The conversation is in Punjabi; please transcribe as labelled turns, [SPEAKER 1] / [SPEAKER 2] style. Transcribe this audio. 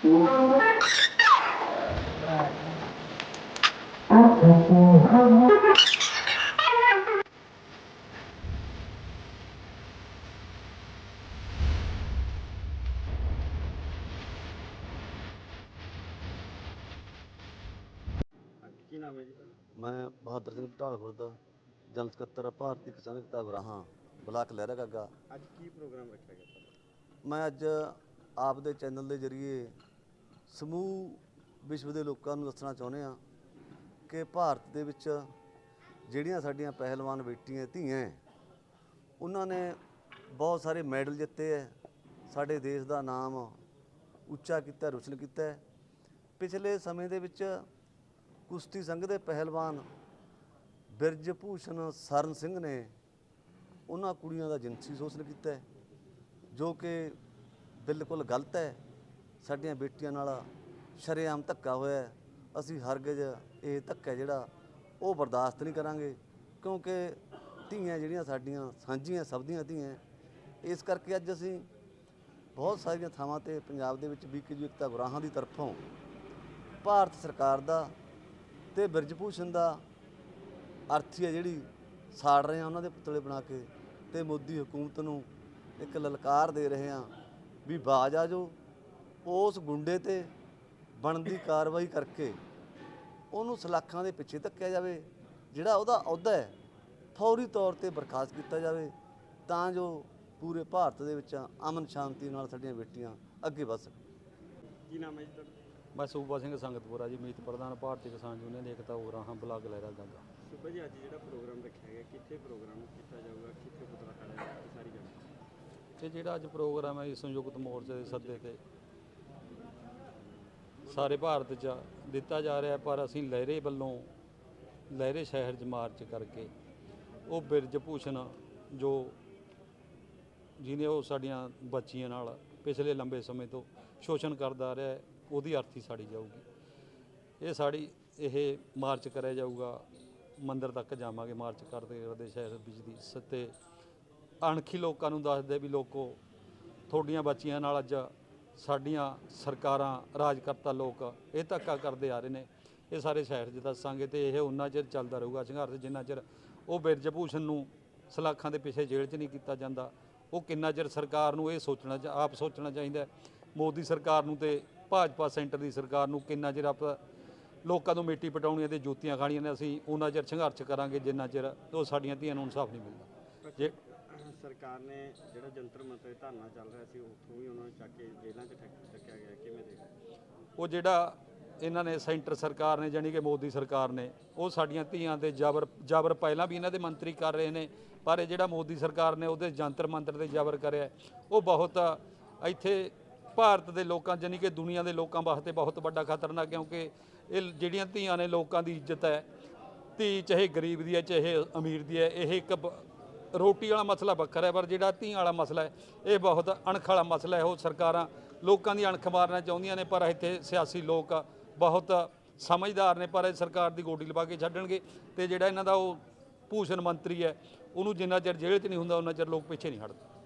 [SPEAKER 1] ਕੀ ਨਾਮ ਹੈ ਜੀ
[SPEAKER 2] ਮੈਂ ਬਹਾਦਰ ਸਿੰਘ ਢਾਲਪੁਰ ਦਾ ਜਨਰਲ ਸਕੱਤਰ ਭਾਰਤੀ ਕਿਸਾਨ ਏਕਤਾ ਗਰਾਹਾਂ ਬਲਾਕ ਲਹਿਰਾ ਗਾਗਾ।
[SPEAKER 1] ਅੱਜ ਕੀ ਪ੍ਰੋਗਰਾਮ ਰੱਖਿਆ ਗਿਆ
[SPEAKER 2] ਮੈਂ ਅੱਜ ਆਪ ਦੇ ਚੈਨਲ ਦੇ ਜ਼ਰੀਏ ਸਮੂਹ ਵਿਸ਼ਵ ਦੇ ਲੋਕਾਂ ਨੂੰ ਦੱਸਣਾ ਚਾਹੁੰਦੇ ਆ ਕਿ ਭਾਰਤ ਦੇ ਵਿੱਚ ਜਿਹੜੀਆਂ ਸਾਡੀਆਂ ਪਹਿਲਵਾਨ ਬੇਟੀਆਂ, ਧੀਆਂ ਉਹਨਾਂ ਨੇ ਬਹੁਤ ਸਾਰੇ ਮੈਡਲ ਜਿੱਤੇ ਹੈ। ਸਾਡੇ ਦੇਸ਼ ਦਾ ਨਾਮ ਉੱਚਾ ਕੀਤਾ, ਰੋਸ਼ਨ ਕੀਤਾ ਪਿਛਲੇ ਸਮੇਂ ਦੇ ਵਿੱਚ ਕੁਸ਼ਤੀ ਸੰਘ ਦੇ ਪਹਿਲਵਾਨ ਬਿਰਜ ਭੂਸ਼ਣ ਸਰਨ ਸਿੰਘ ਨੇ ਉਹਨਾਂ ਕੁੜੀਆਂ ਦਾ ਜਿਨਸੀ ਸ਼ੋਸ਼ਣ ਕੀਤਾ ਜੋ ਕਿ ਬਿਲਕੁਲ ਗਲਤ ਹੈ। ਸਾਡੀਆਂ ਬੇਟੀਆਂ ਨਾਲ ਸ਼ਰੇਆਮ ਧੱਕਾ ਹੋਇਆ ਅਸੀਂ ਹਰਗਜ਼ ਇਹ ਧੱਕਾ ਜਿਹੜਾ ਉਹ ਬਰਦਾਸ਼ਤ ਨਹੀਂ ਕਰਾਂਗੇ, ਕਿਉਂਕਿ ਧੀਆਂ ਜਿਹੜੀਆਂ ਸਾਡੀਆਂ, ਸਾਂਝੀਆਂ ਸਭ ਦੀਆਂ ਧੀਆਂ, ਇਸ ਕਰਕੇ ਅੱਜ ਅਸੀਂ ਬਹੁਤ ਸਾਰੀਆਂ ਥਾਵਾਂ ਤੇ ਪੰਜਾਬ ਦੇ ਵਿੱਚ ਬੀਕੇਯੂ ਏਕਤਾ ਗੁਰਾਹਾਂ ਦੀ ਤਰਫੋਂ ਭਾਰਤ ਸਰਕਾਰ ਦਾ ਤੇ ਬਿਰਜ ਦਾ ਅਰਥੀ ਹੈ ਜਿਹੜੀ ਸਾੜ ਰਹੇ ਆ ਉਹਨਾਂ ਦੇ ਪੁਤਲੇ ਬਣਾ ਕੇ ਤੇ ਮੋਦੀ ਹਕੂਮਤ ਨੂੰ ਇੱਕ ਲਲਕਾਰ ਦੇ ਰਹੇ ਆ ਵੀ ਬਾਜ ਆ ਜਾਓ। ਉਸ ਗੁੰਡੇ ਤੇ ਬਣਦੀ ਕਾਰਵਾਈ ਕਰਕੇ ਉਹਨੂੰ ਸਲਾਖਾਂ ਦੇ ਪਿੱਛੇ ਧੱਕਿਆ ਜਾਵੇ ਜਿਹੜਾ ਉਹਦਾ ਅਹੁਦਾ ਹੈ ਫੌਰੀ ਤੌਰ ਤੇ ਬਰਖਾਸਤ ਕੀਤਾ ਜਾਵੇ ਤਾਂ ਜੋ ਪੂਰੇ ਭਾਰਤ ਦੇ ਵਿੱਚ ਅਮਨ ਸ਼ਾਂਤੀ ਨਾਲ ਸਾਡੀਆਂ ਬੇਟੀਆਂ ਅੱਗੇ ਵਧ ਸਕਣ।
[SPEAKER 1] ਕੀ ਨਾਮ ਹੈ ਜੀ ਤੁਹਾਡਾ?
[SPEAKER 3] ਮੈਂ ਸੂਬਾ ਸਿੰਘ ਸੰਗਤਪੁਰਾ ਜੀ ਮੀਤ ਪ੍ਰਧਾਨ ਭਾਰਤੀ ਕਿਸਾਨ ਯੂਨੀਅਨ ਦੇ ਏਕਤਾ ਉਗਰਾਹਾਂ ਬਲਾਕ ਲਹਿਰਾ ਗਾਗਾ
[SPEAKER 1] ਸੁਪਾ ਜੀ ਅੱਜ ਜਿਹੜਾ ਪ੍ਰੋਗਰਾਮ ਰੱਖਿਆ ਗਿਆ ਕਿੱਥੇ ਪ੍ਰੋਗਰਾਮ ਕੀਤਾ ਜਾਊਗਾ? ਕਿੱਥੇ ਪੁਤਲਾ ਖੜਾ ਜਾਊਗਾ? ਸਾਰੀ ਗੱਲ।
[SPEAKER 3] ਤੇ ਜਿਹੜਾ ਅੱਜ ਪ੍ਰੋਗਰਾਮ ਹੈ ਜੀ ਸੰਯੁਕਤ ਮੋਰਚੇ ਦੇ ਸੱਦੇ ਤੇ। ਸਾਰੇ ਭਾਰਤ 'ਚ ਦਿੱਤਾ ਜਾ ਰਿਹਾ ਪਰ ਅਸੀਂ ਲਹਿਰੇ ਵੱਲੋਂ ਲਹਿਰੇ ਸ਼ਹਿਰ 'ਚ ਮਾਰਚ ਕਰਕੇ ਉਹ ਬਿਰਜ ਭੂਸ਼ਣ ਜੋ ਜਿਹਨੇ ਉਹ ਸਾਡੀਆਂ ਬੱਚੀਆਂ ਨਾਲ ਪਿਛਲੇ ਲੰਬੇ ਸਮੇਂ ਤੋਂ ਸ਼ੋਸ਼ਣ ਕਰਦਾ ਰਿਹਾ ਹੈ, ਉਹਦੀ ਅਰਥੀ ਸਾੜੀ ਜਾਊਗੀ। ਇਹ ਸਾੜੀ ਇਹ ਮਾਰਚ ਕਰਿਆ ਜਾਊਗਾ ਮੰਦਿਰ ਤੱਕ ਜਾਵਾਂਗੇ ਮਾਰਚ ਕਰਦੇ ਕਰਦੇ ਸ਼ਹਿਰ ਵਿੱਚ ਦੀ ਸਤੇ ਅਣਖੀ ਲੋਕਾਂ ਨੂੰ ਦੱਸਦੇ ਵੀ ਲੋਕੋ ਤੁਹਾਡੀਆਂ ਬੱਚੀਆਂ ਨਾਲ ਅੱਜ ਸਾਡੀਆਂ ਸਰਕਾਰਾਂ, ਰਾਜਕਰਤਾ ਲੋਕ ਇਹ ਧੱਕਾ ਕਰਦੇ ਆ ਰਹੇ ਨੇ। ਇਹ ਸਾਰੇ ਸ਼ਹਿਰ 'ਚ ਦੱਸਾਂਗੇ ਤੇ ਇਹ ਉਹਨਾਂ ਚਿਰ ਚੱਲਦਾ ਰਹੂਗਾ, ਸੰਘਰਸ਼ ਜਿੰਨਾ ਚਿਰ ਉਹ ਬਿਰਜ ਭੂਸ਼ਣ ਨੂੰ ਸਲਾਖਾਂ ਦੇ ਪਿੱਛੇ ਜੇਲ੍ਹ 'ਚ ਨਹੀਂ ਕੀਤਾ ਜਾਂਦਾ, ਉਹ ਕਿੰਨਾ ਚਿਰ ਸਰਕਾਰ ਨੂੰ ਇਹ ਸੋਚਣਾ ਚਾ- ਆਪ ਸੋਚਣਾ ਚਾਹੀਦਾ ਮੋਦੀ ਸਰਕਾਰ ਨੂੰ ਤੇ ਭਾਜਪਾ ਸੈਂਟਰ ਦੀ ਸਰਕਾਰ ਨੂੰ ਕਿੰਨਾ ਚਿਰ ਆਪ ਲੋਕਾਂ ਨੂੰ ਮਿੱਟੀ ਪਟਾਉਣੀਆਂ ਤੇ ਜੁੱਤੀਆਂ ਖਾਣੀਆਂ ਨੇ, ਅਸੀਂ ਉਹਨਾਂ ਚਿਰ ਸੰਘਰਸ਼ ਕਰਾਂਗੇ ਜਿੰਨਾ ਚਿਰ ਉਹ ਸਾਡੀਆਂ ਧੀਆਂ ਨੂੰ ਇਨਸਾਫ ਨਹੀਂ ਮਿਲਦਾ। ਜੇ
[SPEAKER 1] ਸਰਕਾਰ ਨੇ ਜਿਹੜਾ ਜੰਤਰ ਮੰਤਰ ਧਰਨਾ ਚੱਲ ਰਿਹਾ ਸੀ, ਉੱਥੋਂ ਵੀ ਉਹਨਾਂ ਨੂੰ ਚੱਕ ਕੇ ਜੇਲ੍ਹਾਂ 'ਚ ਠੱਕ- ਗਿਆ। ਕਿਵੇਂ ਦੇਖਦੇ
[SPEAKER 3] ਉਹ ਜਿਹੜਾ ਇਹਨਾਂ ਨੇ ਸੈਂਟਰ ਸਰਕਾਰ ਨੇ, ਜਾਣੀ ਕਿ ਮੋਦੀ ਸਰਕਾਰ ਨੇ, ਉਹ ਸਾਡੀਆਂ ਧੀਆਂ ਤੇ ਜ਼ਬਰ ਜ਼ਬਰ ਪਹਿਲਾਂ ਵੀ ਇਹਨਾਂ ਦੇ ਮੰਤਰੀ ਕਰ ਰਹੇ ਨੇ, ਪਰ ਇਹ ਜਿਹੜਾ ਮੋਦੀ ਸਰਕਾਰ ਨੇ ਉਹਦੇ ਜੰਤਰ ਮੰਤਰ ਤੇ ਜ਼ਬਰ ਕਰਿਆ ਉਹ ਬਹੁਤ ਇੱਥੇ ਭਾਰਤ ਦੇ ਲੋਕਾਂ, ਜਾਣੀ ਕਿ ਦੁਨੀਆ ਦੇ ਲੋਕਾਂ ਵਾਸਤੇ ਬਹੁਤ ਵੱਡਾ ਖਤਰਨਾਕ ਕਿਉਂਕਿ ਇਹ ਜਿਹੜੀਆਂ ਧੀਆਂ ਨੇ ਲੋਕਾਂ ਦੀ ਇੱਜ਼ਤ ਹੈ, ਧੀ ਚਾਹੇ ਗਰੀਬ ਦੀ ਹੈ, ਚਾਹੇ ਅਮੀਰ ਦੀ ਹੈ, ਇਹ ਇੱਕ ਰੋਟੀ ਵਾਲਾ ਮਸਲਾ ਵੱਖਰਾ ਹੈ, ਪਰ ਜਿਹੜਾ ਧੀਆਂ ਵਾਲਾ ਮਸਲਾ ਹੈ, ਇਹ ਬਹੁਤ ਅਣਖ ਵਾਲਾ ਮਸਲਾ ਹੈ। ਉਹ ਸਰਕਾਰਾਂ ਲੋਕਾਂ ਦੀ ਅਣਖ ਮਾਰਨਾ ਚਾਹੁੰਦੀਆਂ ਨੇ, ਪਰ ਇੱਥੇ ਸਿਆਸੀ ਲੋਕ ਬਹੁਤ ਸਮਝਦਾਰ ਨੇ, ਪਰ ਇਹ ਸਰਕਾਰ ਦੀ ਗੋਡੀ ਲਵਾ ਕੇ ਛੱਡਣਗੇ ਤੇ ਜਿਹੜਾ ਇਹਨਾਂ ਦਾ ਉਹ ਭੂਸ਼ਣ ਮੰਤਰੀ ਹੈ, ਉਹਨੂੰ ਜਿੰਨਾ ਚਿਰ ਜੇਲ੍ਹ 'ਚ ਨਹੀਂ ਹੁੰਦਾ, ਉਹਨਾਂ ਚਿਰ ਲੋਕ ਪਿੱਛੇ ਨਹੀਂ ਹਟਦੇ।